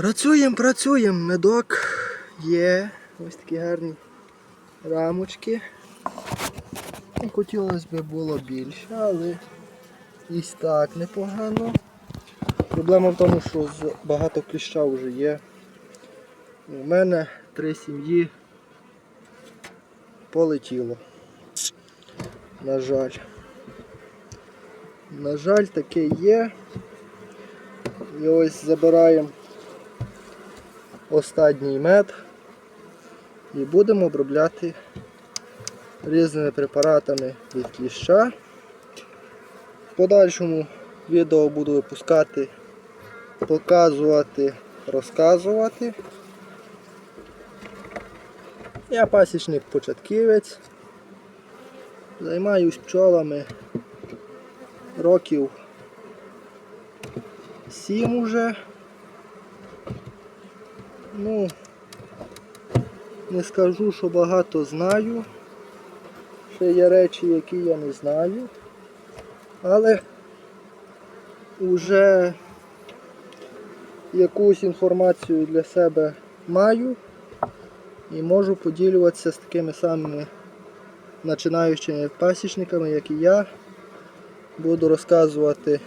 Працюємо, працюємо, медок є. Ось такі гарні рамочки. Хотілося б було більше, але і так непогано. Проблема в тому, що багато кліща вже є. У мене три сім'ї полетіло. На жаль. На жаль, таке є. І ось забираємо останній мед і будемо обробляти різними препаратами від кліща. В подальшому відео буду випускати, показувати, розказувати. Я пасічник початківець. Займаюсь пчолами років сім уже. Ну, не скажу, що багато знаю. Ще є речі, які я не знаю. Але вже якусь інформацію для себе маю і можу поділюватися з такими самими починаючими пасічниками, як і я. Буду розказувати,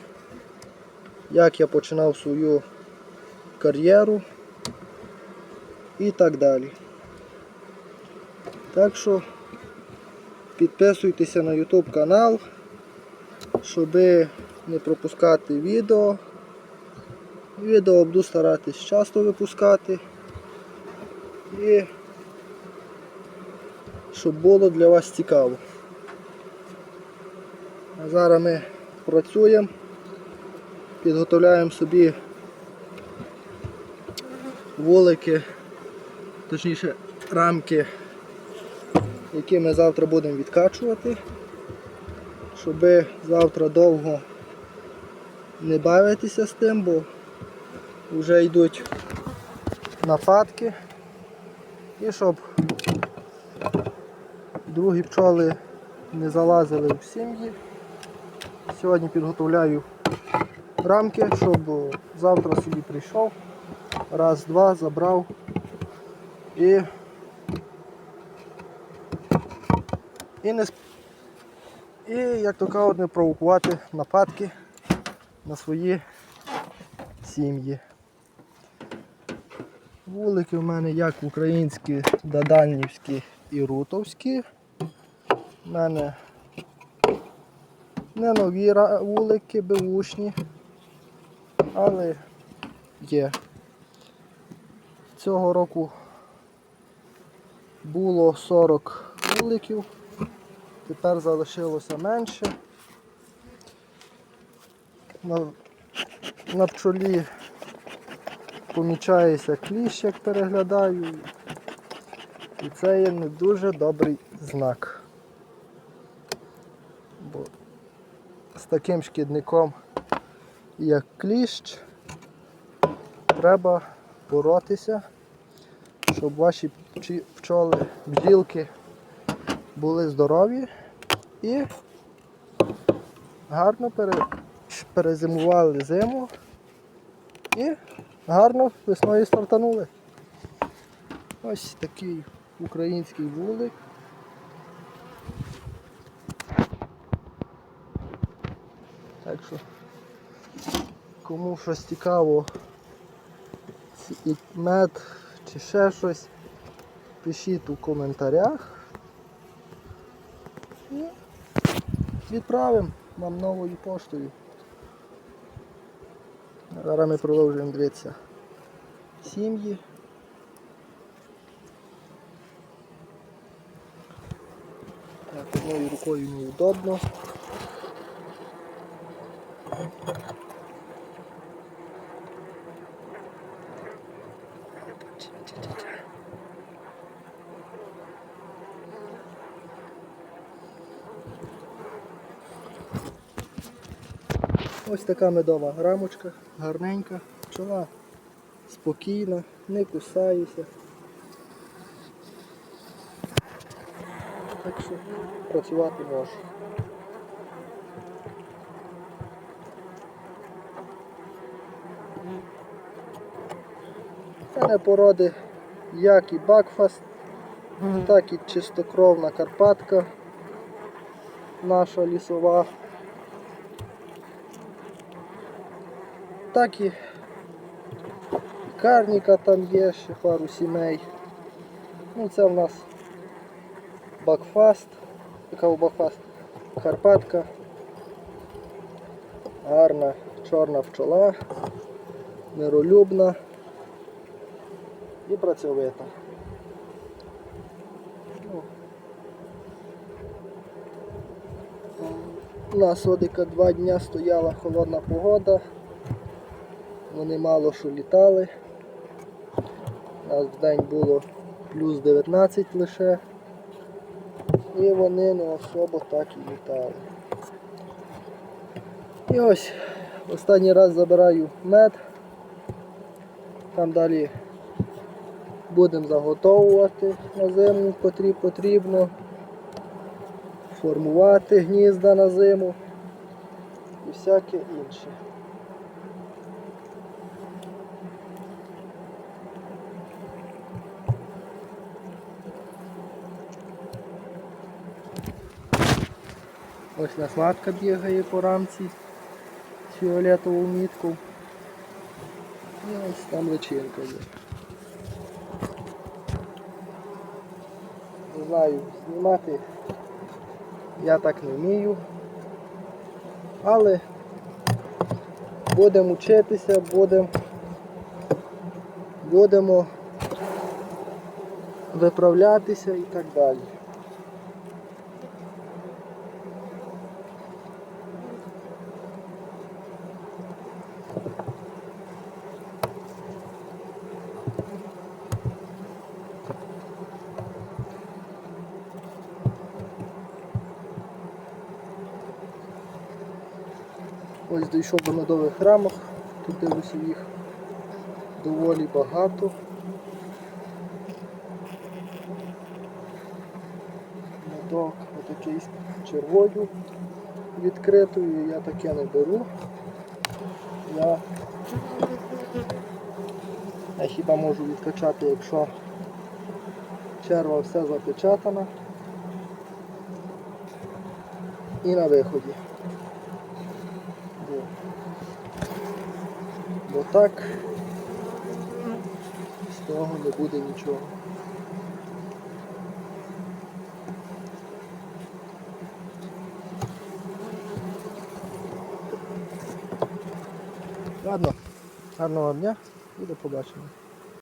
як я починав свою кар'єру і так далі. Так що підписуйтеся на YouTube канал, щоб не пропускати відео. Відео буду старатись часто випускати. І щоб було для вас цікаво. А зараз ми працюємо, підготовляємо собі вулики, точніше рамки, які ми завтра будемо відкачувати, щоб завтра довго не бавитися з тим, бо вже йдуть нападки. І щоб другі пчоли не залазили в сім'ї. Сьогодні підготовляю рамки, щоб завтра собі прийшов, раз, два, забрав і, і, не, і як то кажуть, не провокувати нападки на свої сім'ї. Вулики в мене як українські, даданівські і рутовські. У мене не нові вулики, беушні, але є. Цього року було 40 вуликів, тепер залишилося менше. На, на пчолі помічається кліщ, як переглядаю. І це є не дуже добрий знак. Бо з таким шкідником, як кліщ, треба боротися, щоб ваші пчі- пчоли, бджілки були здорові і гарно пере- перезимували зиму і гарно весною стартанули. Ось такий український вулик. Так що, кому щось цікаво, мед чи ще щось, пишіть у коментарях. І відправимо вам новою поштою. Зараз ми продовжуємо дивитися сім'ї. Так, одною рукою неудобно. Ось така медова рамочка, гарненька, пчола спокійна, не кусається. Так що працювати може. Це не породи як і Бакфаст, так і чистокровна Карпатка наша лісова. Так і Карніка там є, ще пару сімей. Ну це в нас Бакфаст. Яка у Бакфаст? Карпатка. Гарна чорна пчола, миролюбна і працьовита. Ну. У нас одика два дня стояла холодна погода. Вони мало що літали. У нас в день було плюс 19 лише. І вони не особо так і літали. І ось останній раз забираю мед. Там далі будемо заготовувати на зиму, котрі потрібно. Формувати гнізда на зиму і всяке інше. Ось нас матка бігає по рамці з фіолетовою міткою. І ось там личинка є. Не знаю, знімати я так не вмію. Але будемо вчитися, будемо будемо виправлятися і так далі. Ось дійшов до медових рамок, тут дивлюся їх доволі багато. Медок отакий з червою відкритою, я таке не беру. Я, я хіба можу відкачати, якщо черва все запечатана і на виході. Бо, бо так з того не буде нічого. Ладно, гарного дня до побачення.